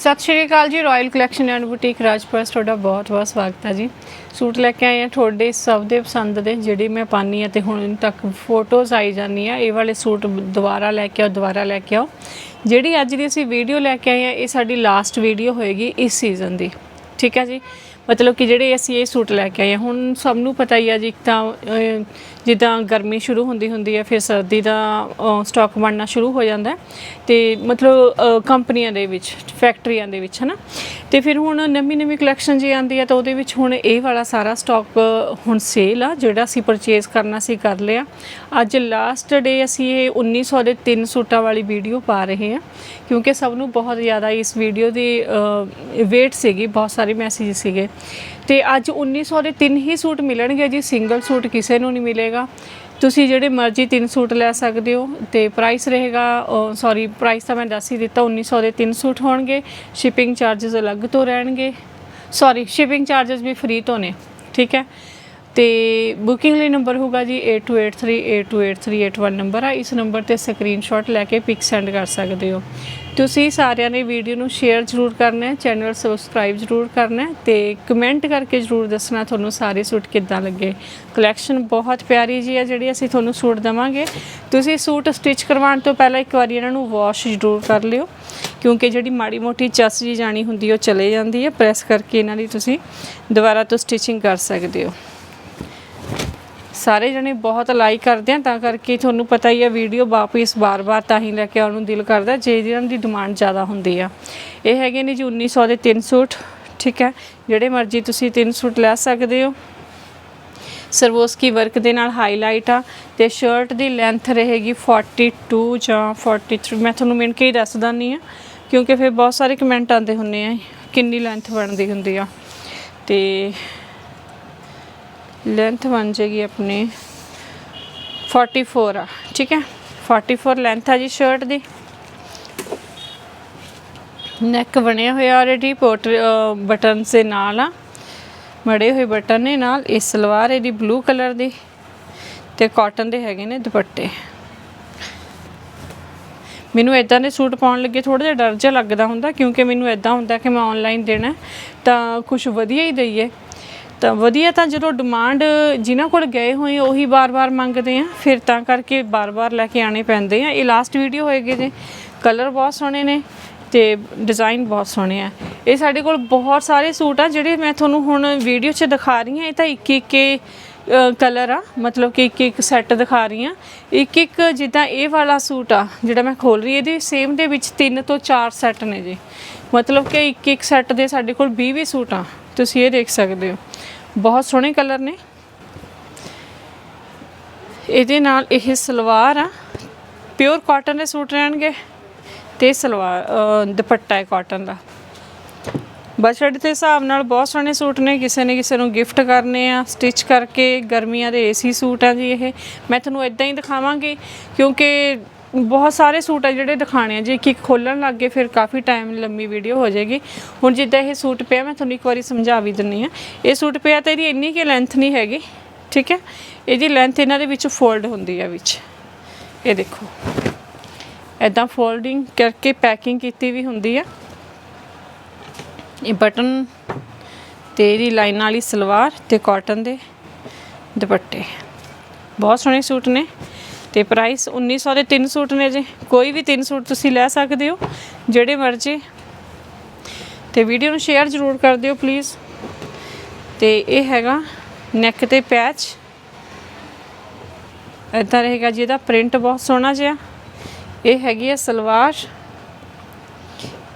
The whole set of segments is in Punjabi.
Sat Shri Akal ji royal collection and boutique Rajpur ਤੁਹਾਡਾ ਬਹੁਤ ਬਹੁਤ ਸਵਾਗਤ ਹੈ ਜੀ। ਸੂਟ ਲੈ ਕੇ ਆਏ ਆ ਤੁਹਾਡੇ ਸਭ ਦੇ ਪਸੰਦ ਦੇ, ਜਿਹੜੇ ਮੈਂ ਪਾਨੀ ਆ ਤੇ ਹੁਣ ਤੱਕ ਫੋਟੋਜ਼ ਆਈ ਜਾਂਦੀ ਆ, ਇਹ ਵਾਲੇ ਸੂਟ ਦੁਬਾਰਾ ਲੈ ਕੇ ਆਓ, ਦੁਬਾਰਾ ਲੈ ਕੇ ਆਓ। ਜਿਹੜੀ ਅੱਜ ਦੀ ਅਸੀਂ ਵੀਡੀਓ ਲੈ ਕੇ ਆਏ ਆ ਇਹ ਸਾਡੀ ਲਾਸਟ ਵੀਡੀਓ ਹੋਏਗੀ ਇਸ ਸੀਜ਼ਨ ਦੀ। ਠੀਕ ਹੈ ਜੀ? ਮਤਲਬ ਕਿ ਜਿਹੜੇ ਅਸੀਂ ਇਹ ਸੂਟ ਲੈ ਕੇ ਆਏ ਹਾਂ, ਹੁਣ ਸਭ ਨੂੰ ਪਤਾ ਹੀ ਆ ਜੀ, ਇੱਕ ਤਾਂ ਜਿੱਦਾਂ ਗਰਮੀ ਸ਼ੁਰੂ ਹੁੰਦੀ ਹੁੰਦੀ ਹੈ, ਫਿਰ ਸਰਦੀ ਦਾ ਸਟਾਕ ਬਣਨਾ ਸ਼ੁਰੂ ਹੋ ਜਾਂਦਾ ਹੈ। ਤੇ ਮਤਲਬ ਕੰਪਨੀਆਂ ਦੇ ਵਿੱਚ ਫੈਕਟਰੀਆਂ ਦੇ ਵਿੱਚ, ਹਨਾ? ਤੇ ਫਿਰ ਹੁਣ ਨਵੀਂ ਨਵੀਂ ਕਲੈਕਸ਼ਨ ਜੀ ਆਉਂਦੀ ਹੈ, ਤਾਂ ਉਹਦੇ ਵਿੱਚ ਹੁਣ ਇਹ ਵਾਲਾ ਸਾਰਾ ਸਟਾਕ ਹੁਣ ਸੇਲ ਆ, ਜਿਹੜਾ ਅਸੀਂ ਪਰਚੇਸ ਕਰਨਾ ਸੀ, ਕਰ ਲਿਆ। ਅੱਜ ਲਾਸਟ ਡੇ ਅਸੀਂ ਇਹ 1900 ਦੇ ਤਿੰਨ ਸੂਟਾਂ ਵਾਲੀ ਵੀਡੀਓ ਪਾ ਰਹੇ ਹਾਂ, ਕਿਉਂਕਿ ਸਭ ਨੂੰ ਬਹੁਤ ਜ਼ਿਆਦਾ ਇਸ ਵੀਡੀਓ ਦੀ ਵੇਟ ਸੀਗੀ, ਬਹੁਤ ਸਾਰੇ ਮੈਸੇਜ ਸੀਗੇ। ਤੇ ਅੱਜ 1900 ਦੇ ਤਿੰਨ ਹੀ ਸੂਟ ਮਿਲਣਗੇ ਜੀ ਸਿੰਗਲ ਸੂਟ ਕਿਸੇ ਨੂੰ ਨਹੀਂ ਮਿਲੇਗਾ। ਤੁਸੀਂ ਜਿਹੜੇ ਮਰਜ਼ੀ ਤਿੰਨ ਸੂਟ ਲੈ ਸਕਦੇ ਹੋ ਤੇ ਪ੍ਰਾਈਸ ਰਹੇਗਾ ਸੌਰੀ ਪ੍ਰਾਈਸ ਤਾਂ ਮੈਂ ਦੱਸ ਹੀ ਦਿੱਤਾ 1900 ਦੇ ਤਿੰਨ ਸੂਟ ਹੋਣਗੇ ਸ਼ਿਪਿੰਗ ਚਾਰजेस ਅਲੱਗ ਤੋਂ ਰਹਿਣਗੇ। ਸੌਰੀ ਸ਼ਿਪਿੰਗ ਚਾਰजेस ਵੀ ਫ੍ਰੀ ਤੋਂ ਨੇ, ਠੀਕ ਹੈ? ਤੇ ਬੁਕਿੰਗ ਲਈ ਨੰਬਰ ਹੋਊਗਾ ਜੀ 8283828381 ਨੰਬਰ ਆ। ਇਸ ਨੰਬਰ ਤੇ ਸਕਰੀਨਸ਼ਾਟ ਲੈ ਕੇ ਪਿਕ ਸੈਂਡ ਕਰ ਸਕਦੇ ਹੋ। ਤੁਸੀਂ ਸਾਰਿਆਂ ਨੇ ਵੀਡੀਓ ਨੂੰ ਸ਼ੇਅਰ ਜ਼ਰੂਰ ਕਰਨਾ ਹੈ ਚੈਨਲ ਸਬਸਕ੍ਰਾਈਬ ਜ਼ਰੂਰ ਕਰਨਾ ਹੈ ਤੇ ਕਮੈਂਟ ਕਰਕੇ ਜ਼ਰੂਰ ਦੱਸਣਾ ਤੁਹਾਨੂੰ ਸਾਰੇ ਸੂਟ ਕਿੱਦਾਂ ਲੱਗੇ। ਕਲੈਕਸ਼ਨ ਬਹੁਤ ਪਿਆਰੀ ਜੀ ਹੈ ਜਿਹੜੀ ਅਸੀਂ ਤੁਹਾਨੂੰ ਸੂਟ ਦਵਾਂਗੇ। ਤੁਸੀਂ ਸੂਟ ਸਟਿਚ ਕਰਵਾਉਣ ਤੋਂ ਪਹਿਲਾਂ ਇੱਕ ਵਾਰੀ ਇਹਨਾਂ ਨੂੰ ਵਾਸ਼ ਜ਼ਰੂਰ ਕਰ ਲਿਓ, ਕਿਉਂਕਿ ਜਿਹੜੀ ਮਾੜੀ ਮੋਟੀ ਚੱਸ ਜੀ ਜਾਣੀ ਹੁੰਦੀ ਉਹ ਚਲੇ ਜਾਂਦੀ ਹੈ ਪ੍ਰੈਸ ਕਰਕੇ ਇਹਨਾਂ ਦੀ ਤੁਸੀਂ ਦੁਬਾਰਾ ਤੋਂ ਸਟਿਚਿੰਗ ਕਰ ਸਕਦੇ ਹੋ। ਸਾਰੇ ਜਣੇ ਬਹੁਤ ਲਾਈਕ ਕਰਦੇ ਆ, ਤਾਂ ਕਰਕੇ ਤੁਹਾਨੂੰ ਪਤਾ ਹੀ ਹੈ ਵੀਡੀਓ ਵਾਪਸ ਬਾਰ-ਬਾਰ ਤਾਂ ਹੀ ਲੈ ਕੇ ਆਉਣ ਨੂੰ ਦਿਲ ਕਰਦਾ, ਜੇ ਜਿਹਨਾਂ ਦੀ ਡਿਮਾਂਡ ਜ਼ਿਆਦਾ ਹੁੰਦੀ ਆ। ਇਹ ਹੈਗੇ ਨੇ ਜੀ 1900 ਦੇ ਤਿੰਨ ਸੂਟ, ਠੀਕ ਹੈ? ਜਿਹੜੇ ਮਰਜ਼ੀ ਤੁਸੀਂ ਤਿੰਨ ਸੂਟ ਲੈ ਸਕਦੇ ਹੋ। ਸਰਵੋਸਕੀ ਵਰਕ ਦੇ ਨਾਲ ਹਾਈਲਾਈਟ ਆ, ਤੇ ਸ਼ਰਟ ਦੀ ਲੈਂਥ ਰਹੇਗੀ 42 ਜਾਂ 43 ਮੈਂ ਤੁਹਾਨੂੰ ਮਿੰਟ ਕੇ ਹੀ ਦੱਸ ਦਿੰਦੀ ਆ ਕਿਉਂਕਿ ਫਿਰ ਬਹੁਤ ਸਾਰੇ ਕਮੈਂਟ ਆਉਂਦੇ ਹੁੰਨੇ ਆ, ਕਿੰਨੀ ਲੈਂਥ ਬਣਦੀ ਹੁੰਦੀ ਆ। ਤੇ ਲੈਂਥ ਬਣ ਜਾਏਗੀ ਆਪਣੀ 44 ਆ, ਠੀਕ ਹੈ? 44 ਲੈਂਥ ਆ ਜੀ ਸ਼ਰਟ ਦੀ। ਨੈਕ ਬਣਿਆ ਹੋਇਆ ਆਲਰੇਡੀ ਪੋਟ ਬਟਨ ਦੇ ਨਾਲ ਆ। ਮੜੇ ਹੋਏ ਬਟਨ ਨੇ ਨਾਲ, ਇਹ ਸਲਵਾਰ ਇਹਦੀ ਬਲੂ ਕਲਰ ਦੀ। ਤੇ ਕਾਟਨ ਦੇ ਹੈਗੇ ਨੇ ਦੁਪੱਟੇ। ਮੈਨੂੰ ਇਦਾਂ ਦੇ ਸੂਟ ਪਾਉਣ ਲੱਗੇ ਥੋੜਾ ਜਿਹਾ ਡਰ ਜਿਹਾ ਲੱਗਦਾ ਹੁੰਦਾ, ਕਿਉਂਕਿ ਮੈਨੂੰ ਇਦਾਂ ਹੁੰਦਾ ਕਿ ਮੈਂ ਆਨਲਾਈਨ ਦੇਣਾ ਤਾਂ ਕੁਝ ਵਧੀਆ ਹੀ ਦਈਏ। ਤਾਂ ਵਧੀਆ ਤਾਂ ਜਦੋਂ ਡਿਮਾਂਡ ਜਿਨ੍ਹਾਂ ਕੋਲ ਗਏ ਹੋਏ ਉਹੀ ਬਾਰ-ਬਾਰ ਮੰਗਦੇ ਆ। ਫਿਰ ਤਾਂ ਕਰਕੇ ਬਾਰ-ਬਾਰ ਲੈ ਕੇ ਆਣੇ ਪੈਂਦੇ ਆ। ਇਹ ਲਾਸਟ ਵੀਡੀਓ ਹੋਏਗੀ ਜੀ। ਕਲਰ ਬਹੁਤ ਸੋਹਣੇ ਨੇ ਤੇ ਡਿਜ਼ਾਈਨ ਬਹੁਤ ਸੋਹਣੇ ਆ। ਇਹ ਸਾਡੇ ਕੋਲ ਬਹੁਤ ਸਾਰੇ ਸੂਟ ਆ, ਜਿਹੜੇ ਮੈਂ ਤੁਹਾਨੂੰ ਹੁਣ ਵੀਡੀਓ 'ਚ ਦਿਖਾ ਰਹੀ ਹਾਂ। ਇਹ ਤਾਂ ਇੱਕ ਇੱਕ ਕਲਰ ਆ। ਮਤਲਬ ਕਿ ਇੱਕ ਇੱਕ ਸੈੱਟ ਦਿਖਾ ਰਹੀ ਹਾਂ। ਇੱਕ ਇੱਕ ਜਿੱਦਾਂ ਇਹ ਵਾਲਾ ਸੂਟ ਆ, ਜਿਹੜਾ ਮੈਂ ਖੋਲ ਰਹੀ ਇਹਦੇ ਸੇਮ ਦੇ ਵਿੱਚ ਤਿੰਨ ਤੋਂ ਚਾਰ ਸੈੱਟ ਨੇ ਜੀ। ਮਤਲਬ ਕਿ ਇੱਕ ਇੱਕ ਸੈੱਟ ਦੇ ਸਾਡੇ ਕੋਲ 20 20 ਸੂਟ ਆ। ਤੁਸੀਂ ਇਹ ਦੇਖ ਸਕਦੇ ਹੋ। ਬਹੁਤ ਸੋਹਣੇ ਕਲਰ ਨੇ। ਇਹਦੇ ਨਾਲ ਇਹ ਸਲਵਾਰ ਆ। ਪਿਓਰ ਕਾਟਨ ਦੇ ਸੂਟ ਰਹਿਣਗੇ ਤੇ ਸਲਵਾਰ ਦੁਪੱਟਾ ਹੈ ਕਾਟਨ ਦਾ। ਬਜਟ ਦੇ ਹਿਸਾਬ ਨਾਲ ਬਹੁਤ ਸੋਹਣੇ ਸੂਟ ਨੇ। ਕਿਸੇ ਨੇ ਕਿਸੇ ਨੂੰ ਗਿਫਟ ਕਰਨੇ ਆ ਸਟਿਚ ਕਰਕੇ, ਗਰਮੀਆਂ ਦੇ ਏਸੀ ਸੂਟ ਆ ਜੀ ਇਹ। ਮੈਂ ਤੁਹਾਨੂੰ ਇਦਾਂ ਹੀ ਦਿਖਾਵਾਂਗੀ ਕਿਉਂਕਿ ਬਹੁਤ ਸਾਰੇ ਸੂਟ ਆ ਜਿਹੜੇ ਦਿਖਾਣੇ ਆ। ਜੇ ਇੱਕ ਇੱਕ ਖੋਲਣ ਲੱਗ ਗਏ, ਫਿਰ ਕਾਫੀ ਟਾਈਮ ਲੰਮੀ ਵੀਡੀਓ ਹੋ ਜਾਏਗੀ। ਹੁਣ ਜਿੱਦਾਂ ਇਹ ਸੂਟ ਪਿਆ, ਮੈਂ ਤੁਹਾਨੂੰ ਇੱਕ ਵਾਰੀ ਸਮਝਾ ਵੀ ਦਿੰਨੀ ਆ। ਇਹ ਸੂਟ ਪਿਆ ਤਾਂ ਇਹਦੀ ਇੰਨੀ ਕਿ ਲੈਂਥ ਨਹੀਂ ਹੈਗੀ, ਠੀਕ ਹੈ? ਇਹਦੀ ਲੈਂਥ ਇਹਨਾਂ ਦੇ ਵਿੱਚ ਫੋਲਡ ਹੁੰਦੀ ਆ ਵਿੱਚ। ਇਹ ਦੇਖੋ। ਇਦਾਂ ਫੋਲਡਿੰਗ ਕਰਕੇ ਪੈਕਿੰਗ ਕੀਤੀ ਵੀ ਹੁੰਦੀ ਆ। ਇਹ ਬਟਨ ਤੇ ਇਹਦੀ ਲਾਈਨ ਵਾਲੀ ਸਲਵਾਰ ਤੇ ਕਾਟਨ ਦੇ ਦੁਪੱਟੇ। ਬਹੁਤ ਸੋਹਣੇ ਸੂਟ ਨੇ। ਤੇ ਪ੍ਰਾਈਸ 1900 ਦੇ ਤਿੰਨ ਸੂਟ ਨੇ ਜੀ। ਕੋਈ ਵੀ ਤਿੰਨ ਸੂਟ ਤੁਸੀਂ ਲੈ ਸਕਦੇ ਹੋ, ਜਿਹੜੇ ਮਰਜ਼ੀ। ਤੇ ਵੀਡੀਓ ਨੂੰ ਸ਼ੇਅਰ ਜ਼ਰੂਰ ਕਰ ਦਿਓ ਪਲੀਜ਼ ਤੇ ਇਹ ਹੈਗਾ ਨੈਕ ਤੇ ਪੈਚ ਇਦਾਂ ਰਹੇਗਾ ਜੀ, ਇਹਦਾ ਪ੍ਰਿੰਟ ਬਹੁਤ ਸੋਹਣਾ ਜਿਹਾ। ਇਹ ਹੈਗੀ ਹੈ ਸਲਵਾਰ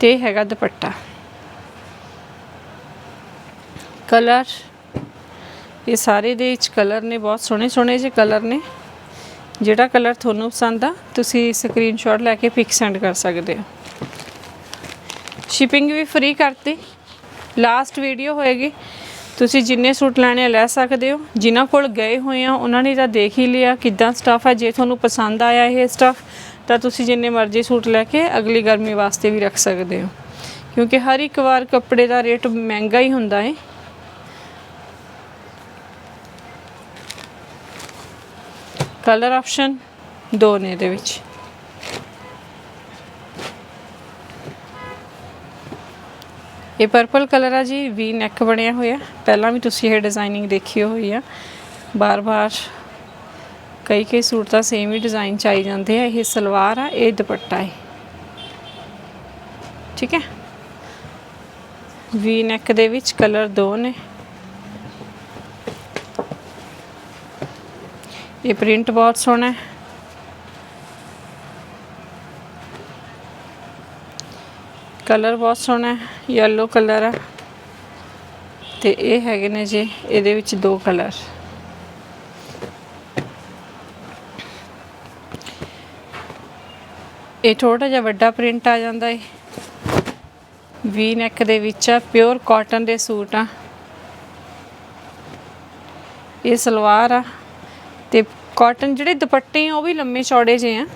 ਤੇ ਇਹ ਹੈਗਾ ਦੁਪੱਟਾ। ਕਲਰ ਇਹ ਸਾਰੇ ਦੇ ਵਿੱਚ ਕਲਰ ਨੇ, ਬਹੁਤ ਸੋਹਣੇ ਸੋਹਣੇ ਜਿਹੇ ਕਲਰ ਨੇ। ਜਿਹੜਾ ਕਲਰ ਤੁਹਾਨੂੰ ਪਸੰਦ ਆ, ਤੁਸੀਂ ਸਕਰੀਨਸ਼ਾਟ ਲੈ ਕੇ ਪਿਕ ਸੈਂਡ ਕਰ ਸਕਦੇ ਹੋ। ਸ਼ਿਪਿੰਗ ਵੀ ਫ੍ਰੀ ਕਰਤੀ। ਲਾਸਟ ਵੀਡੀਓ ਹੋਏਗੀ। ਤੁਸੀਂ ਜਿੰਨੇ ਸੂਟ ਲੈਣੇ ਆ, ਲੈ ਸਕਦੇ ਹੋ। ਜਿਨ੍ਹਾਂ ਕੋਲ ਗਏ ਹੋਏ ਆ, ਉਹਨਾਂ ਨੇ ਤਾਂ ਦੇਖ ਹੀ ਲਿਆ ਕਿੱਦਾਂ ਸਟਫ ਹੈ ਜੇ ਤੁਹਾਨੂੰ ਪਸੰਦ ਆਇਆ ਇਹ ਸਟਫ ਤਾਂ ਤੁਸੀਂ ਜਿੰਨੇ ਮਰਜ਼ੀ ਸੂਟ ਲੈ ਕੇ ਅਗਲੀ ਗਰਮੀ ਵਾਸਤੇ ਵੀ ਰੱਖ ਸਕਦੇ ਹੋ। ਕਿਉਂਕਿ ਹਰ ਇੱਕ ਵਾਰ ਕੱਪੜੇ ਦਾ ਰੇਟ ਮਹਿੰਗਾ ਹੀ ਹੁੰਦਾ ਹੈ ਕਲਰ ਆਪਸ਼ਨ ਦੋ ਨੇ ਇਹਦੇ ਵਿੱਚ ਇਹ ਪਰਪਲ ਕਲਰ ਆ ਜੀ ਵੀ ਨੈਕ ਬਣਿਆ ਹੋਇਆ। ਪਹਿਲਾਂ ਵੀ ਤੁਸੀਂ ਇਹ ਡਿਜ਼ਾਈਨਿੰਗ ਦੇਖੀ ਹੋਈ ਆ। ਬਾਰ-ਬਾਰ ਕਈ ਕਈ ਸੂਟ ਤਾਂ ਸੇਮ ਹੀ ਡਿਜ਼ਾਈਨ ਚ ਆਈ ਜਾਂਦੇ ਆ। ਇਹ ਸਲਵਾਰ ਆ, ਇਹ ਦੁਪੱਟਾ ਹੈ। ਠੀਕ ਹੈ? ਵੀ ਨੈਕ ਦੇ ਵਿੱਚ ਕਲਰ ਦੋ ਨੇ। ਇਹ ਪ੍ਰਿੰਟ ਬਹੁਤ ਸੋਹਣਾ ਹੈ। ਕਲਰ ਬਹੁਤ ਸੋਹਣਾ ਹੈ ਯੈਲੋ ਕਲਰ ਹੈ। ਤੇ ਇਹ ਹੈਗੇ ਨੇ ਜੀ, ਇਹਦੇ ਵਿੱਚ ਦੋ ਕਲਰ। ਇਹ ਥੋੜਾ ਜਿਹਾ ਵੱਡਾ ਪ੍ਰਿੰਟ ਆ ਜਾਂਦਾ ਹੈ ਵੀ ਨੈਕ ਦੇ ਵਿੱਚ ਆ ਪਿਓਰ ਕਾਟਨ ਦੇ ਸੂਟ ਆ। ਇਹ ਸਲਵਾਰ ਆ। ਤੇ ਕਾਟਨ ਜਿਹੜੇ ਦੁਪੱਟੇ ਆ, ਉਹ ਵੀ ਲੰਮੇ ਚੌੜੇ ਜਿਹੇ ਆ।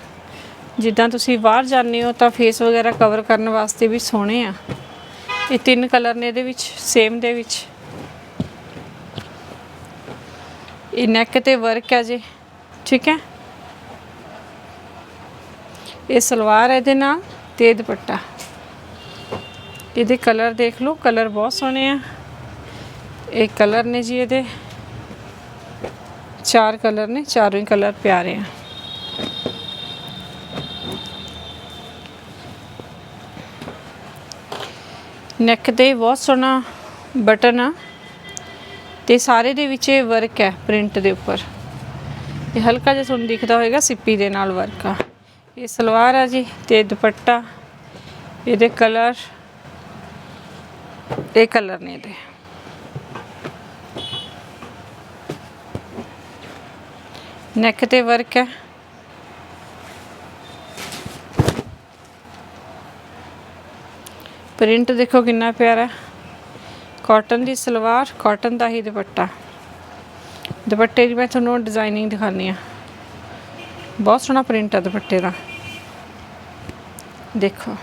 ਜਿੱਦਾਂ ਤੁਸੀਂ ਬਾਹਰ ਜਾਂਦੇ ਹੋ ਤਾਂ ਫੇਸ ਵਗੈਰਾ ਕਵਰ ਕਰਨ ਵਾਸਤੇ ਵੀ ਸੋਹਣੇ ਆ। ਇਹ ਤਿੰਨ ਕਲਰ ਨੇ ਇਹਦੇ ਵਿੱਚ ਸੇਮ ਦੇ ਵਿੱਚ। ਇਹ ਨੈਕ ਤੇ ਵਰਕ ਹੈ ਜੀ, ਠੀਕ ਹੈ? ਇਹ ਸਲਵਾਰ ਹੈ ਇਹਦੇ ਨਾਲ ਤੇ ਇਹ ਦੁਪੱਟਾ। ਇਹਦੇ ਕਲਰ ਦੇਖ ਲਓ ਕਲਰ ਬਹੁਤ ਸੋਹਣੇ ਆ। ਇਹ ਕਲਰ ਨੇ ਜੀ ਇਹਦੇ। ਚਾਰ ਕਲਰ ਨੇ, ਚਾਰੋਂ ਹੀ ਕਲਰ ਪਿਆਰੇ ਆ। ਨੈਕ ਤੇ ਬਹੁਤ ਸੋਹਣਾ ਬਟਨ ਆ ਤੇ ਸਾਰੇ ਦੇ ਵਿੱਚ ਇਹ ਵਰਕ ਹੈ ਪ੍ਰਿੰਟ ਦੇ ਉੱਪਰ। ਇਹ ਹਲਕਾ ਜਿਹਾ ਤੁਹਾਨੂੰ ਦਿਖਦਾ ਹੋਵੇਗਾ ਸਿੱਪੀ ਦੇ ਨਾਲ ਵਰਕ ਆ। ਇਹ ਸਲਵਾਰ ਆ ਜੀ ਤੇ ਦੁਪੱਟਾ, ਇਹਦੇ ਕਲਰ, ਇਹ ਕਲਰ ਨੇ ਇਹਦੇ। ਨੈਕ ਤੇ ਵਰਕ ਹੈ। ਪ੍ਰਿੰਟ ਦੇਖੋ ਕਿੰਨਾ ਪਿਆਰਾ ਕਾਟਨ ਦੀ ਸਲਵਾਰ ਕਾਟਨ ਦਾ ਹੀ ਦੁਪੱਟਾ। ਦੁਪੱਟੇ ਦੀ ਮੈਂ ਤੁਹਾਨੂੰ ਡਿਜ਼ਾਈਨਿੰਗ ਦਿਖਾਉਂਦੀ ਆ ਬਹੁਤ ਸੋਹਣਾ ਪ੍ਰਿੰਟ ਹੈ ਦੁਪੱਟੇ ਦਾ। ਦੇਖੋ।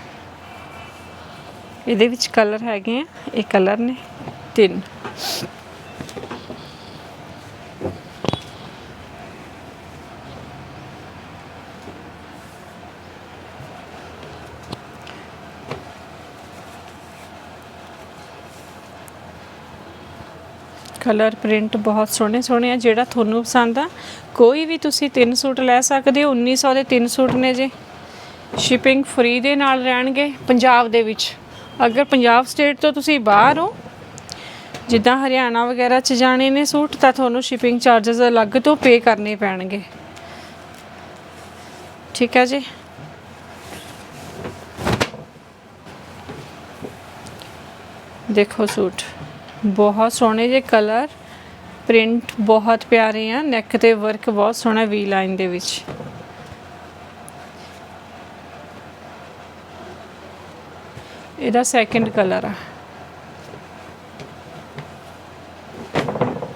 ਇਹਦੇ ਵਿੱਚ ਕਲਰ ਹੈਗੇ ਆ। ਇਹ ਕਲਰ ਨੇ ਤਿੰਨ। ਕਲਰ ਪ੍ਰਿੰਟ ਬਹੁਤ ਸੋਹਣੇ ਸੋਹਣੇ ਆ, ਜਿਹੜਾ ਤੁਹਾਨੂੰ ਪਸੰਦ ਆ। ਕੋਈ ਵੀ ਤੁਸੀਂ ਤਿੰਨ ਸੂਟ ਲੈ ਸਕਦੇ ਹੋ 1900 ਦੇ ਤਿੰਨ ਸੂਟ ਨੇ ਜੀ। ਸ਼ਿਪਿੰਗ ਫ੍ਰੀ ਦੇ ਨਾਲ ਰਹਿਣਗੇ, ਪੰਜਾਬ ਦੇ ਵਿੱਚ। ਅਗਰ ਪੰਜਾਬ ਸਟੇਟ ਤੋਂ ਤੁਸੀਂ ਬਾਹਰ ਹੋ, ਜਿੱਦਾਂ ਹਰਿਆਣਾ ਵਗੈਰਾ ਚ ਜਾਣੇ ਨੇ ਸੂਟ, ਤਾਂ ਤੁਹਾਨੂੰ ਸ਼ਿਪਿੰਗ ਚਾਰजेस ਅਲੱਗ ਤੋਂ ਪੇ ਕਰਨੇ ਪੈਣਗੇ। ਠੀਕ ਹੈ ਜੀ? ਦੇਖੋ ਸੂਟ। ਬਹੁਤ ਸੋਹਣੇ ਜੇ ਕਲਰ ਪ੍ਰਿੰਟ ਬਹੁਤ ਪਿਆਰੇ ਆ ਨੈਕ ਤੇ ਵਰਕ ਬਹੁਤ ਸੋਹਣਾ ਵੀ ਲਾਈਨ ਦੇ ਵਿੱਚ। ਇਹਦਾ ਸੈਕੰਡ ਕਲਰ ਆ।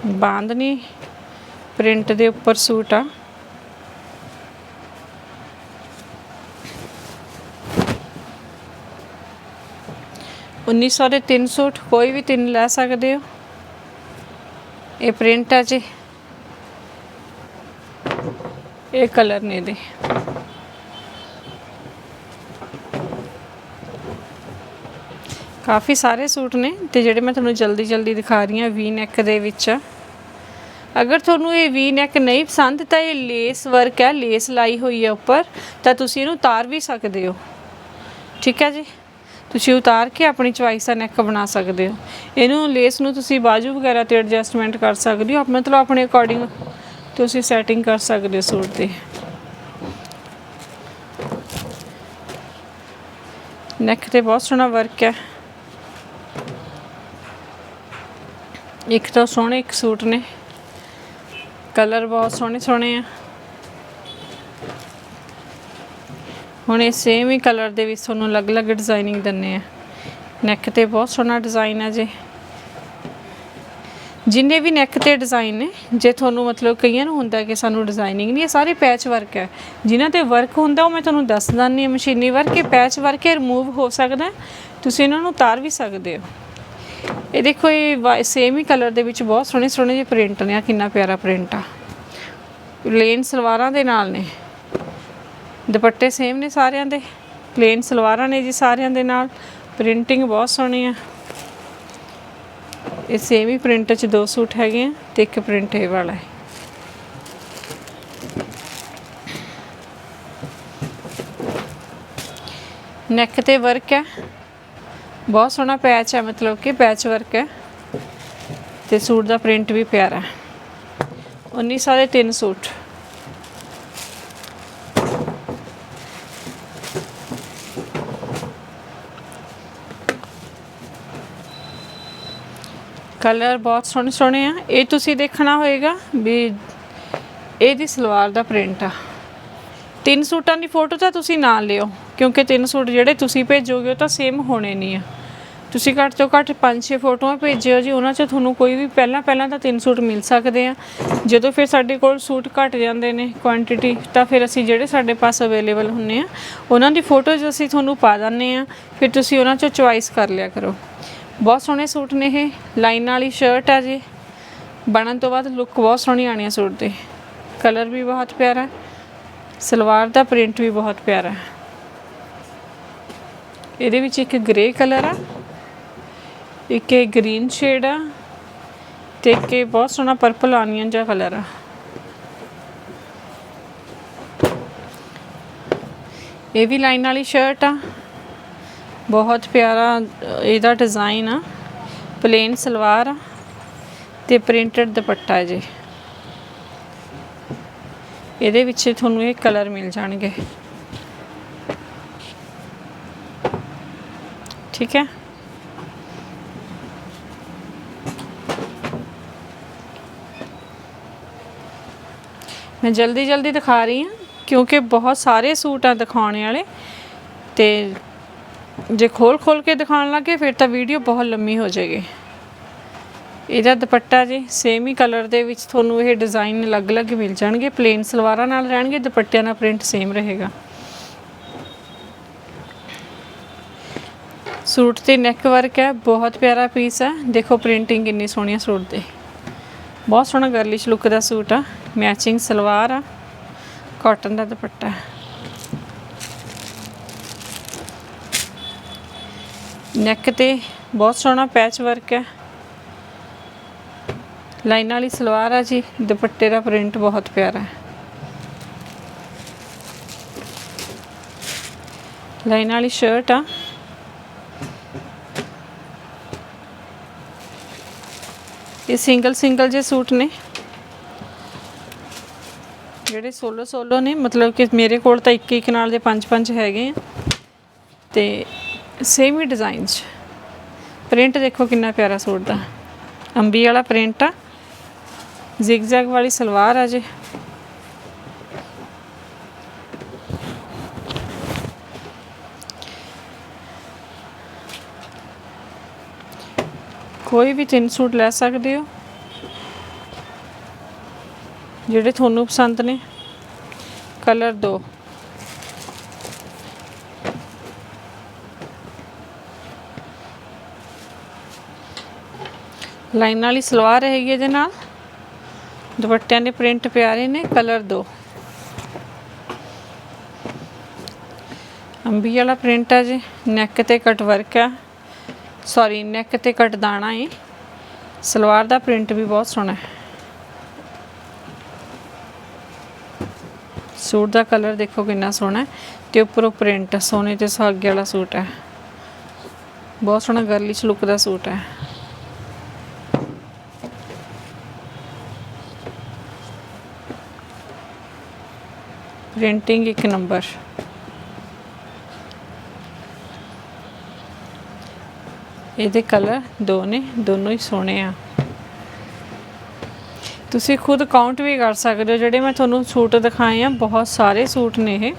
ਬਾਂਦਨੀ ਪ੍ਰਿੰਟ ਦੇ ਉੱਪਰ ਸੂਟ ਆ। ਉੱਨੀ ਸੌ ਦੇ ਤਿੰਨ ਸੂਟ ਕੋਈ ਵੀ ਤਿੰਨ ਲੈ ਸਕਦੇ ਹੋ। ਇਹ ਪ੍ਰਿੰਟ ਆ ਜੀ। ਇਹ ਕਲਰ ਨੇ ਦੇ ਕਾਫੀ ਸਾਰੇ ਸੂਟ ਨੇ ਤੇ ਜਿਹੜੇ ਮੈਂ ਤੁਹਾਨੂੰ ਜਲਦੀ ਜਲਦੀ ਦਿਖਾ ਰਹੀ ਹਾਂ ਵੀ ਨੈਕ ਦੇ ਵਿੱਚ। ਅਗਰ ਤੁਹਾਨੂੰ ਇਹ ਵੀ ਨੈਕ ਨਹੀਂ ਪਸੰਦ ਤਾਂ ਇਹ ਲੇਸ ਵਰਕ ਹੈ ਲੇਸ ਲਾਈ ਹੋਈ ਹੈ ਉੱਪਰ, ਤਾਂ ਤੁਸੀਂ ਇਹਨੂੰ ਉਤਾਰ ਵੀ ਸਕਦੇ ਹੋ। ਠੀਕ ਹੈ ਜੀ? ਤੁਸੀਂ ਉਤਾਰ ਕੇ ਆਪਣੀ ਚੁਆਇਸ ਦਾ ਨੈਕ ਬਣਾ ਸਕਦੇ ਹੋ। ਇਹਨੂੰ ਲੇਸ ਨੂੰ ਤੁਸੀਂ ਬਾਜੂ ਵਗੈਰਾ ਤੇ ਐਡਜਸਟਮੈਂਟ ਕਰ ਸਕਦੇ ਹੋ। ਆਪ- ਮਤਲਬ ਆਪਣੇ ਅਕੋਰਡਿੰਗ ਤੁਸੀਂ ਸੈਟਿੰਗ ਕਰ ਸਕਦੇ ਹੋ ਸੂਟ ਤੇ। ਨੈਕ ਤੇ ਬਹੁਤ ਸੋਹਣਾ ਵਰਕ ਹੈ। ਇੱਕ ਤਾਂ ਸੋਹਣੇ, ਇੱਕ ਸੂਟ ਨੇ। ਕਲਰ ਬਹੁਤ ਸੋਹਣੇ ਸੋਹਣੇ ਆ। ਹੁਣ ਇਹ ਸੇਮ ਹੀ ਕਲਰ ਦੇ ਵਿੱਚ ਤੁਹਾਨੂੰ ਅਲੱਗ-ਅਲੱਗ ਡਿਜ਼ਾਈਨਿੰਗ ਦਿੰਨੇ ਆ। ਨੈਕ ਤੇ ਬਹੁਤ ਸੋਹਣਾ ਡਿਜ਼ਾਈਨ ਹੈ ਜੀ। ਜਿੰਨੇ ਵੀ ਨੈਕ ਤੇ ਡਿਜ਼ਾਈਨ ਨੇ, ਜੇ ਤੁਹਾਨੂੰ ਮਤਲਬ ਕਈਆਂ ਨੂੰ ਹੁੰਦਾ ਕਿ ਸਾਨੂੰ ਡਿਜ਼ਾਈਨਿੰਗ ਨਹੀਂ, ਇਹ ਸਾਰੇ ਪੈਚ ਵਰਕ ਹੈ ਜਿਨ੍ਹਾਂ ਤੇ ਵਰਕ ਹੁੰਦਾ, ਉਹ ਮੈਂ ਤੁਹਾਨੂੰ ਦੱਸ ਦਿੰਦੀ ਹਾਂ, ਮਸ਼ੀਨੀ ਵਰਕ ਇਹ ਪੈਚ ਵਰਕ ਹੈ ਰਿਮੂਵ ਹੋ ਸਕਦਾ ਤੁਸੀਂ ਇਹਨਾਂ ਨੂੰ ਉਤਾਰ ਵੀ ਸਕਦੇ ਹੋ। ਇਹ ਦੇਖੋ, ਇਹ ਸੇਮ ਹੀ ਕਲਰ ਦੇ ਵਿੱਚ ਬਹੁਤ ਸੋਹਣੇ ਸੋਹਣੇ ਜਿਹੇ ਪ੍ਰਿੰਟ ਨੇ ਆ ਕਿੰਨਾ ਪਿਆਰਾ ਪ੍ਰਿੰਟ ਆ। ਲੇਨ ਸਲਵਾਰਾਂ ਦੇ ਨਾਲ ਨੇ। ਦੁਪੱਟੇ ਸੇਮ ਨੇ ਸਾਰਿਆਂ ਦੇ ਪਲੇਨ ਸਲਵਾਰਾਂ ਨੇ ਜੀ ਸਾਰਿਆਂ ਦੇ ਨਾਲ ਪ੍ਰਿੰਟਿੰਗ ਬਹੁਤ ਸੋਹਣੀ ਆ। ਇਹ ਸੇਮ ਹੀ ਪ੍ਰਿੰਟ 'ਚ ਦੋ ਸੂਟ ਹੈਗੇ ਆ ਤੇ ਇੱਕ ਪ੍ਰਿੰਟ ਇਹ ਵਾਲਾ ਹੈ। ਨੈਕ ਤੇ ਵਰਕ ਹੈ। ਬਹੁਤ ਸੋਹਣਾ ਪੈਚ ਹੈ, ਮਤਲਬ ਕਿ ਪੈਚ ਵਰਕ ਹੈ। ਤੇ ਸੂਟ ਦਾ ਪ੍ਰਿੰਟ ਵੀ ਪਿਆਰਾ ਹੈ। 1900 ਦੇ ਤਿੰਨ ਸੂਟ। ਕਲਰ ਬਹੁਤ ਸੋਹਣੇ ਸੋਹਣੇ ਆ। ਇਹ ਤੁਸੀਂ ਦੇਖਣਾ ਹੋਏਗਾ ਵੀ ਇਹਦੀ ਸਲਵਾਰ ਦਾ ਪ੍ਰਿੰਟ ਆ। ਤਿੰਨ ਸੂਟਾਂ ਦੀ ਫੋਟੋ ਤਾਂ ਤੁਸੀਂ ਨਾ ਲਿਓ, ਕਿਉਂਕਿ ਤਿੰਨ ਸੂਟ ਜਿਹੜੇ ਤੁਸੀਂ ਭੇਜੋਗੇ ਉਹ ਤਾਂ ਸੇਮ ਹੋਣੇ ਨਹੀਂ ਆ। ਤੁਸੀਂ ਘੱਟ ਤੋਂ ਘੱਟ 5-6 ਫੋਟੋਆਂ ਭੇਜਿਓ ਜੀ, ਉਹਨਾਂ 'ਚ ਤੁਹਾਨੂੰ ਕੋਈ ਵੀ ਪਹਿਲਾਂ ਪਹਿਲਾਂ ਤਾਂ ਤਿੰਨ ਸੂਟ ਮਿਲ ਸਕਦੇ ਆ। ਜਦੋਂ ਫਿਰ ਸਾਡੇ ਕੋਲ ਸੂਟ ਘਟ ਜਾਂਦੇ ਨੇ ਕੁਆਂਟੀਟੀ ਤਾਂ ਫਿਰ ਅਸੀਂ ਜਿਹੜੇ ਸਾਡੇ ਪਾਸ ਅਵੇਲੇਬਲ ਹੁੰਨੇ ਆ, ਉਹਨਾਂ ਦੀ ਫੋਟੋਜ਼ ਅਸੀਂ ਤੁਹਾਨੂੰ ਪਾ ਦਿੰਨੇ ਆ। ਫਿਰ ਤੁਸੀਂ ਉਹਨਾਂ 'ਚੋਂ ਚੁਆਇਸ ਕਰ ਲਿਆ ਕਰੋ। ਬਹੁਤ ਸੋਹਣੇ ਸੂਟ ਨੇ ਇਹ। ਲਾਈਨ ਵਾਲੀ ਸ਼ਰਟ ਆ ਜੀ। ਬਣਨ ਤੋਂ ਬਾਅਦ ਲੁੱਕ ਬਹੁਤ ਸੋਹਣੀ ਆਣੀ ਆ ਸੂਟ ਦੀ। ਕਲਰ ਵੀ ਬਹੁਤ ਪਿਆਰਾ। ਸਲਵਾਰ ਦਾ ਪ੍ਰਿੰਟ ਵੀ ਬਹੁਤ ਪਿਆਰਾ। ਇਹਦੇ ਵਿੱਚ ਇੱਕ ਗ੍ਰੇ ਕਲਰ ਆ। ਇੱਕ ਇਹ ਗ੍ਰੀਨ ਸ਼ੇਡ ਆ। ਤੇ ਇੱਕ ਇਹ ਬਹੁਤ ਸੋਹਣਾ ਪਰਪਲ ਆਨੀਅਨ ਜਿਹਾ ਕਲਰ ਆ। ਇਹ ਵੀ ਲਾਈਨ ਵਾਲੀ ਸ਼ਰਟ ਆ। ਬਹੁਤ ਪਿਆਰਾ ਇਹਦਾ ਡਿਜ਼ਾਈਨ ਆ। ਪਲੇਨ ਸਲਵਾਰ ਆ ਤੇ ਪ੍ਰਿੰਟਡ ਦੁਪੱਟਾ ਹੈ ਜੀ। ਇਹਦੇ ਵਿੱਚ ਤੁਹਾਨੂੰ ਇਹ ਕਲਰ ਮਿਲ ਜਾਣਗੇ। ਠੀਕ ਹੈ? ਮੈਂ ਜਲਦੀ ਜਲਦੀ ਦਿਖਾ ਰਹੀ ਹਾਂ ਕਿਉਂਕਿ ਬਹੁਤ ਸਾਰੇ ਸੂਟ ਆ ਦਿਖਾਉਣ ਵਾਲੇ ਤੇ ਜੇ ਖੋਲ ਖੋਲ ਕੇ ਦਿਖਾਉਣ ਲੱਗੇ, ਫਿਰ ਤਾਂ ਵੀਡੀਓ ਬਹੁਤ ਲੰਮੀ ਹੋ ਜਾਏਗੀ। ਇਹਦਾ ਦੁਪੱਟਾ ਜੀ ਸੇਮ ਹੀ ਕਲਰ ਦੇ ਵਿੱਚ ਤੁਹਾਨੂੰ ਇਹ ਡਿਜ਼ਾਈਨ ਅਲੱਗ-ਅਲੱਗ ਮਿਲ ਜਾਣਗੇ। ਪਲੇਨ ਸਲਵਾਰਾਂ ਨਾਲ ਰਹਿਣਗੇ, ਦੁਪੱਟਿਆਂ ਦਾ ਪ੍ਰਿੰਟ ਸੇਮ ਰਹੇਗਾ। ਸੂਟ ਤੇ ਨੈਕ ਵਰਕ ਹੈ, ਬਹੁਤ ਪਿਆਰਾ ਪੀਸ ਹੈ। ਦੇਖੋ ਪ੍ਰਿੰਟਿੰਗ ਕਿੰਨੀ ਸੋਹਣੀ ਹੈ ਸੂਟ ਤੇ। ਬਹੁਤ ਸੋਹਣਾ ਗਰਲਿਸ਼ ਲੁੱਕ ਦਾ ਸੂਟ ਆ। ਮੈਚਿੰਗ ਸਲਵਾਰ ਆ। ਕਾਟਨ ਦਾ ਦੁਪੱਟਾ। ਹੈ ਨੈਕ ਤੇ ਬਹੁਤ ਸੋਹਣਾ ਪੈਚ ਵਰਕ ਹੈ। ਲਾਈਨ ਵਾਲੀ ਸਲਵਾਰ ਆ ਜੀ, ਦੁਪੱਟੇ ਦਾ ਪ੍ਰਿੰਟ ਬਹੁਤ ਪਿਆਰਾ ਹੈ। ਲਾਈਨ ਵਾਲੀ ਸ਼ਰਟ ਆ। ਇਹ ਸਿੰਗਲ ਸਿੰਗਲ ਜੇ ਸੂਟ ਨੇ। ਜਿਹੜੇ ਸੋਲੋ ਸੋਲੋ ਨੇ, ਮਤਲਬ ਕਿ ਮੇਰੇ ਕੋਲ ਤਾਂ ਇੱਕ ਇੱਕ ਨਾਲ ਦੇ ਪੰਜ ਪੰਜ ਹੈਗੇ ਆ। ਤੇ ਸੇਮ ਹੀ ਡਿਜ਼ਾਈਨ 'ਚ। ਪ੍ਰਿੰਟ ਦੇਖੋ ਕਿੰਨਾ ਪਿਆਰਾ ਸੂਟ ਦਾ ਅੰਬੀ ਵਾਲਾ ਪ੍ਰਿੰਟ ਆ। ਜ਼ਿਗਜ਼ੈਗ ਵਾਲੀ ਸਲਵਾਰ ਆ ਜੇ। ਕੋਈ ਵੀ ਤਿੰਨ ਸੂਟ ਲੈ ਸਕਦੇ ਹੋ। ਜਿਹੜੇ ਤੁਹਾਨੂੰ ਪਸੰਦ ਨੇ। ਕਲਰ ਦੋ। ਲਾਈਨ ਵਾਲੀ ਸਲਵਾਰ ਹੈਗੀ ਇਹਦੇ ਨਾਲ। ਦੁਪੱਟਿਆਂ ਦੇ ਪ੍ਰਿੰਟ ਪਿਆਰੇ ਨੇ, ਕਲਰ ਦੋ। ਅੰਬੀ ਵਾਲਾ ਪ੍ਰਿੰਟ ਆ ਜੀ ਨੈਕ ਤੇ ਕਟ ਵਰਕ ਆ। ਸੌਰੀ ਨੈਕ ਤੇ ਕਟ ਦਾਣਾ ਹੈ ਸਲਵਾਰ ਦਾ ਪ੍ਰਿੰਟ ਵੀ ਬਹੁਤ ਸੋਹਣਾ ਹੈ। ਸੂਟ ਦਾ ਕਲਰ ਦੇਖੋ ਕਿੰਨਾ ਸੋਹਣਾ ਹੈ ਤੇ ਉੱਪਰੋਂ ਪ੍ਰਿੰਟ, ਸੋਨੇ ਤੇ ਸੁਹਾਗੇ ਵਾਲਾ ਸੂਟ ਹੈ। ਬਹੁਤ ਸੋਹਣਾ ਗਰਲਿਸ਼ ਲੁੱਕ ਦਾ ਸੂਟ ਹੈ। ਪ੍ਰਿੰਟਿੰਗ ਇੱਕ ਨੰਬਰ। ਇਹਦੇ ਕਲਰ ਦੋ ਨੇ, ਦੋਨੋਂ ਹੀ ਸੋਹਣੇ ਆ। ਤੁਸੀਂ ਖੁਦ ਕਾਊਂਟ ਵੀ ਕਰ ਸਕਦੇ ਹੋ, ਜਿਹੜੇ ਮੈਂ ਤੁਹਾਨੂੰ ਸੂਟ ਦਿਖਾਏ ਆ, ਬਹੁਤ ਸਾਰੇ ਸੂਟ ਨੇ ਇਹ।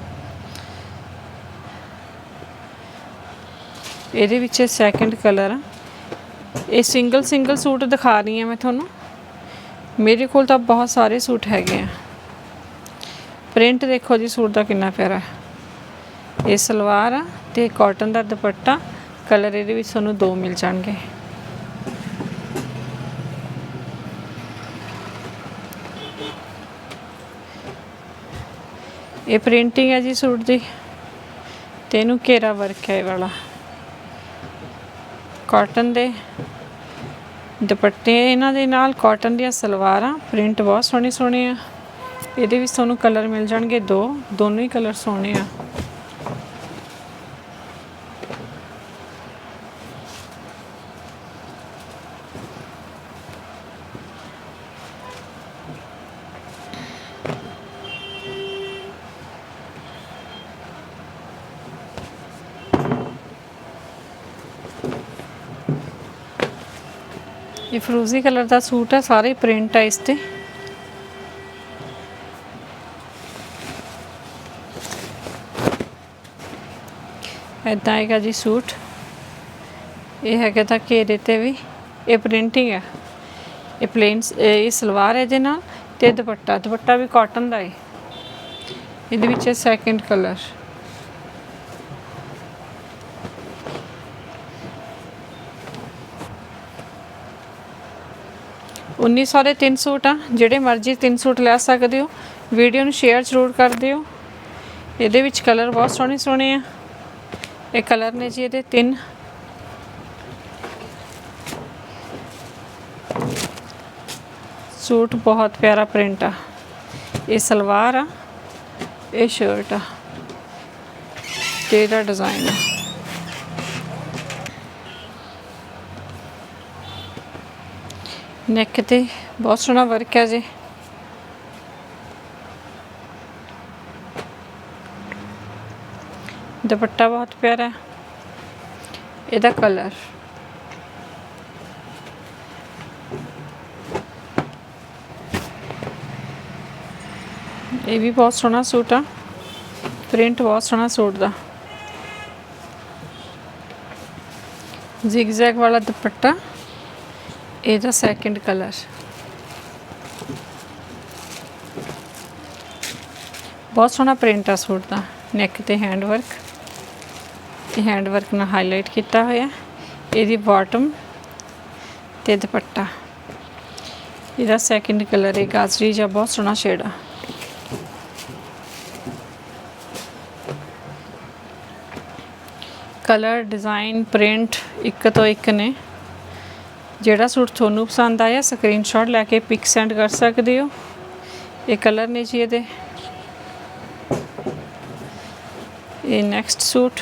ਇਹਦੇ ਵਿੱਚ ਸੈਕੰਡ ਕਲਰ ਆ। ਇਹ ਸਿੰਗਲ ਸਿੰਗਲ ਸੂਟ ਦਿਖਾ ਰਹੀ ਆ ਮੈਂ ਤੁਹਾਨੂੰ। ਮੇਰੇ ਕੋਲ ਤਾਂ ਬਹੁਤ ਸਾਰੇ ਸੂਟ ਹੈਗੇ ਆ। ਪ੍ਰਿੰਟ ਦੇਖੋ ਜੀ, ਸੂਟ ਦਾ ਕਿੰਨਾ ਪਿਆਰਾ ਹੈ। ਇਹ ਸਲਵਾਰ ਆ ਤੇ ਕਾਟਨ ਦਾ ਦੁਪੱਟਾ ਕਲਰ ਇਹਦੇ ਵਿੱਚ ਤੁਹਾਨੂੰ ਦੋ ਮਿਲ ਜਾਣਗੇ। ਇਹ ਪ੍ਰਿੰਟਿੰਗ ਹੈ ਜੀ ਸੂਟ ਦੀ ਤੇ ਇਹਨੂੰ ਘੇਰਾ ਵਰਕ ਹੈ ਇਹ ਵਾਲਾ। ਕਾਟਨ ਦੇ ਦੁਪੱਟੇ ਇਹਨਾਂ ਦੇ ਨਾਲ ਕਾਟਨ ਦੀਆਂ ਸਲਵਾਰਾਂ ਪ੍ਰਿੰਟ ਬਹੁਤ ਸੋਹਣੇ ਸੋਹਣੇ ਆ। ਇਹਦੇ ਵਿੱਚ ਤੁਹਾਨੂੰ ਕਲਰ ਮਿਲ ਜਾਣਗੇ ਦੋ, ਦੋਨੋਂ ਹੀ ਕਲਰ ਸੋਹਣੇ ਆ। ਇਹ ਫਰੂਜ਼ੀ ਕਲਰ ਦਾ ਸੂਟ ਹੈ ਸਾਰੇ ਪ੍ਰਿੰਟ ਹੈ ਇਸ ਤੇ। ਇਦਾਂ ਹੈਗਾ ਜੀ ਸੂਟ। ਇਹ ਹੈਗਾ ਤਾਂ ਘੇਰੇ ਤੇ ਵੀ। ਇਹ ਪ੍ਰਿੰਟਿੰਗ ਹੈ ਇਹ ਪਲੇਨ ਇਹ ਸਲਵਾਰ ਹੈ ਇਹਦੇ ਨਾਲ ਤੇ ਦੁਪੱਟਾ। ਦੁਪੱਟਾ ਵੀ ਕਾਟਨ ਦਾ ਹੈ ਇਹਦੇ ਵਿੱਚ ਹੈ ਸੈਕੰਡ ਕਲਰ ਉੱਨੀ ਸੌ ਦੇ ਤਿੰਨ ਸੂਟ ਆ। ਜਿਹੜੇ ਮਰਜ਼ੀ ਤਿੰਨ ਸੂਟ ਲੈ ਸਕਦੇ ਹੋ। ਵੀਡੀਓ ਨੂੰ ਸ਼ੇਅਰ ਜ਼ਰੂਰ ਕਰ ਦਿਓ। ਇਹਦੇ ਵਿੱਚ ਕਲਰ ਬਹੁਤ ਸੋਹਣੇ ਸੋਹਣੇ ਆ। ਇਹ ਕਲਰ ਨੇ ਜੀ ਇਹਦੇ ਤਿੰਨ। ਸੂਟ ਬਹੁਤ ਪਿਆਰਾ ਪ੍ਰਿੰਟ ਆ। ਇਹ ਸਲਵਾਰ ਆ, ਇਹ ਸ਼ਰਟ ਆ ਤੇ ਇਹਦਾ ਡਿਜ਼ਾਈਨ ਆ। ਨੈਕ ਤੇ ਬਹੁਤ ਸੋਹਣਾ ਵਰਕ ਹੈ ਜੀ। ਦੁਪੱਟਾ ਬਹੁਤ ਪਿਆਰਾ ਹੈ। ਇਹਦਾ ਕਲਰ। ਇਹ ਵੀ ਬਹੁਤ ਸੋਹਣਾ ਸੂਟ ਆ। ਪ੍ਰਿੰਟ ਬਹੁਤ ਸੋਹਣਾ ਸੂਟ ਦਾ। ਜ਼ਿਗਜ਼ੈਗ ਵਾਲਾ ਦੁਪੱਟਾ। ਇਹਦਾ ਸੈਕੰਡ ਕਲਰ ਬਹੁਤ ਸੋਹਣਾ ਪ੍ਰਿੰਟ ਆ ਸੂਟ ਦਾ। ਨੈਕ ਤੇ ਹੈਂਡ ਵਰਕ ਇਹ ਹੈਂਡ ਵਰਕ ਨਾਲ ਹਾਈਲਾਈਟ ਕੀਤਾ ਹੋਇਆ ਇਹਦੀ ਬਾਟਮ ਤੇ ਦੁਪੱਟਾ। ਇਹਦਾ ਸੈਕਿੰਡ ਕਲਰ ਹੈ ਗਾਜਰੀ ਜਾਂ ਬਹੁਤ ਸੋਹਣਾ ਸ਼ੇਡ ਆ। ਕਲਰ ਡਿਜ਼ਾਈਨ ਪ੍ਰਿੰਟ ਇੱਕ ਤੋਂ ਇੱਕ ਨੇ। ਜਿਹੜਾ ਸੂਟ ਤੁਹਾਨੂੰ ਪਸੰਦ ਆਇਆ ਸਕਰੀਨਸ਼ਾਟ ਲੈ ਕੇ ਪਿਕ ਸੈਂਡ ਕਰ ਸਕਦੇ ਹੋ। ਇਹ ਕਲਰ ਨੇ ਜੀ ਇਹਦੇ। ਇਹ ਨੈਕਸਟ ਸੂਟ।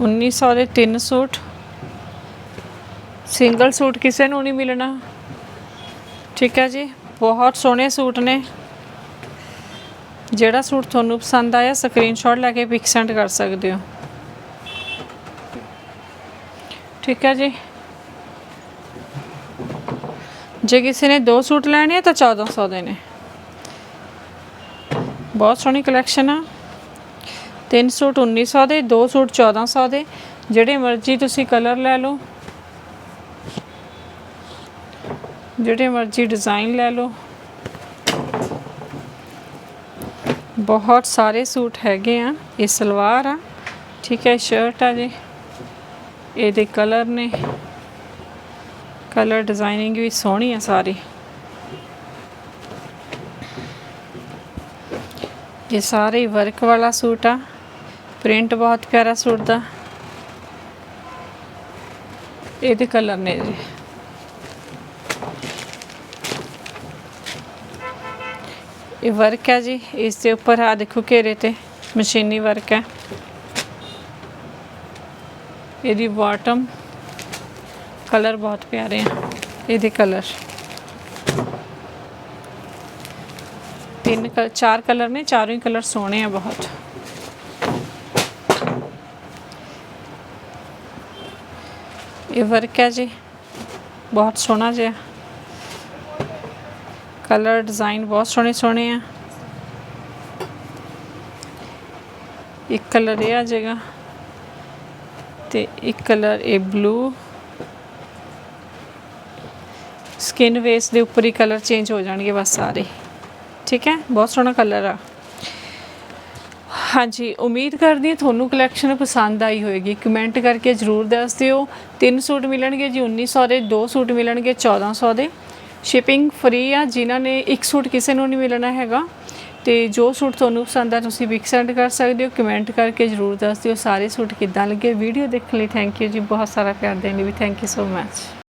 ਉੱਨੀ ਸੌ ਦੇ ਤਿੰਨ ਸੂਟ। ਸਿੰਗਲ ਸੂਟ ਕਿਸੇ ਨੂੰ ਨਹੀਂ ਮਿਲਣਾ। ਠੀਕ ਹੈ ਜੀ, ਬਹੁਤ ਸੋਹਣੇ ਸੂਟ ਨੇ। ਜਿਹੜਾ ਸੂਟ ਤੁਹਾਨੂੰ ਪਸੰਦ ਆਇਆ ਸਕਰੀਨਸ਼ਾਟ ਲੈ ਕੇ ਪਿਕ ਸੈਂਡ ਕਰ ਸਕਦੇ ਹੋ। ਠੀਕ ਹੈ ਜੀ। ਜੇ ਕਿਸੇ ਨੇ ਦੋ ਸੂਟ ਲੈਣੇ ਆ, ਤਾਂ 1400 ਦੇ ਨੇ। ਬਹੁਤ ਸੋਹਣੀ ਕਲੈਕਸ਼ਨ ਆ। ਤਿੰਨ ਸੂਟ 1900 ਦੇ ਦੋ ਸੂਟ 1400 ਦੇ ਜਿਹੜੇ ਮਰਜ਼ੀ ਤੁਸੀਂ ਕਲਰ ਲੈ ਲਓ। ਜਿਹੜੇ ਮਰਜ਼ੀ ਡਿਜ਼ਾਈਨ ਲੈ ਲਓ। ਬਹੁਤ ਸਾਰੇ ਸੂਟ ਹੈਗੇ ਆ, ਇਹ ਸਲਵਾਰ ਆ, ਠੀਕ ਹੈ, ਸ਼ਰਟ ਆ ਜੀ। ਇਹਦੇ ਕਲਰ ਨੇ। ਕਲਰ ਡਿਜ਼ਾਈਨਿੰਗ ਵੀ ਸੋਹਣੀ ਆ ਸਾਰੀ। ਇਹ ਸਾਰੇ ਵਰਕ ਵਾਲਾ ਸੂਟ ਆ। ਪ੍ਰਿੰਟ ਬਹੁਤ ਪਿਆਰਾ ਸੂਟ ਦਾ। ਇਹਦੇ ਕਲਰ ਨੇ ਜੀ। ਇਹ ਵਰਕ ਹੈ ਜੀ, ਇਸ ਦੇ ਉੱਪਰ ਆ ਦੇਖੋ ਘੇਰੇ ਤੇ ਮਸ਼ੀਨੀ ਵਰਕ ਹੈ। ਇਹਦੀ ਬਾਟਮ ਕਲਰ ਬਹੁਤ ਪਿਆਰੇ ਆ, ਇਹਦੇ ਕਲਰ ਤਿੰਨ ਚਾਰ ਕਲਰ ਨੇ, ਚਾਰੋਂ ਹੀ ਕਲਰ ਸੋਹਣੇ ਆ ਬਹੁਤ। ਇਹ ਵਰਕ ਹੈ ਜੀ। ਬਹੁਤ ਸੋਹਣਾ ਜਿਹਾ। ਕਲਰ ਡਿਜ਼ਾਈਨ ਬਹੁਤ ਸੋਹਣੇ ਸੋਹਣੇ ਆ। ਇੱਕ ਕਲਰ ਇਹ ਆ ਜਾਏਗਾ ਤੇ ਇੱਕ ਕਲਰ ਇਹ ਬਲੂ ਸਕਿਨ ਵੇਸ ਦੇ ਉੱਪਰ ਹੀ ਕਲਰ ਚੇਂਜ ਹੋ ਜਾਣਗੇ ਬਸ ਸਾਰੇ। ਠੀਕ ਹੈ? ਬਹੁਤ ਸੋਹਣਾ ਕਲਰ ਆ। ਹਾਂਜੀ, ਉਮੀਦ ਕਰਦੀ ਹਾਂ ਤੁਹਾਨੂੰ ਕਲੈਕਸ਼ਨ ਪਸੰਦ ਆਈ ਹੋਵੇਗੀ ਕਮੈਂਟ ਕਰਕੇ ਜਰੂਰ ਦੱਸ ਦਿਓ। ਤਿੰਨ ਸੂਟ ਮਿਲਣਗੇ ਜੀ 1900 ਦੇ, ਦੋ ਸੂਟ ਮਿਲਣਗੇ 1400 ਦੇ। ਸ਼ਿਪਿੰਗ ਫ੍ਰੀ ਆ, ਜਿਨ੍ਹਾਂ ਨੇ ਇੱਕ ਸੂਟ ਕਿਸੇ ਨੂੰ ਨਹੀਂ ਮਿਲਣਾ ਹੈਗਾ। ਤੇ ਜੋ ਸੂਟ ਤੁਹਾਨੂੰ ਪਸੰਦ ਆ, ਤੁਸੀਂ ਵੀ ਸੈਂਡ ਕਰ ਸਕਦੇ ਹੋ। ਕਮੈਂਟ ਕਰਕੇ ਜਰੂਰ ਦੱਸ ਦਿਓ ਸਾਰੇ ਸੂਟ ਕਿੱਦਾਂ ਲੱਗੇ। ਵੀਡੀਓ ਦੇਖਣ ਲਈ ਥੈਂਕ ਯੂ ਜੀ, ਬਹੁਤ ਸਾਰਾ ਪਿਆਰ ਦੇਣ ਲਈ ਵੀ ਥੈਂਕ ਯੂ ਸੋ ਮੱਚ